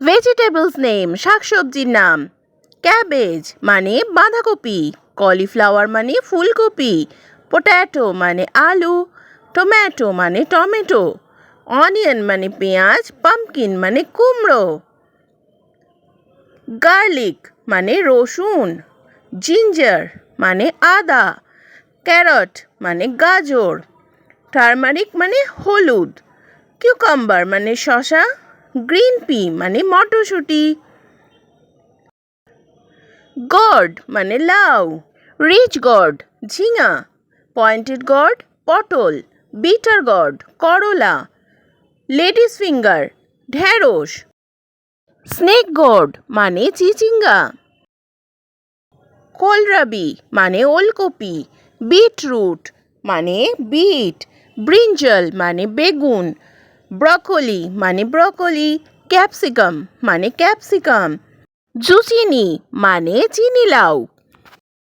Vegetables name শাকসবজির নাম। Cabbage মানে বাঁধাকপি কলিফ্লাওয়ার মানে ফুলকপি পোট্যাটো মানে আলু টমেটো মানে টমেটো অনিয়ন মানে পেঁয়াজ পামকিন মানে কুমড়ো। গার্লিক মানে রসুন জিঞ্জার মানে আদা ক্যারট মানে গাজর টারমারিক মানে হলুদ কিউকাম্বার মানে শসা। গ্রিন পি মানে মটরশুঁটি। গড মানে লাউ। রিচ গড, ঝিঙা। পয়েন্টেড গড, পটল। বিটার গড, করলা। লেডিস ফিঙ্গার, ঢেঁড়স। স্নেক গড মানে চিচিঙ্গা। কোলরাবি মানে ওলকপি। বিটরুট মানে বিট। ব্রিঞ্জল মানে বেগুন। ব্রকোলি মানে ব্রকোলি ক্যাপসিকাম মানে ক্যাপসিকাম। জুচিনি মানে চিনি লাউ।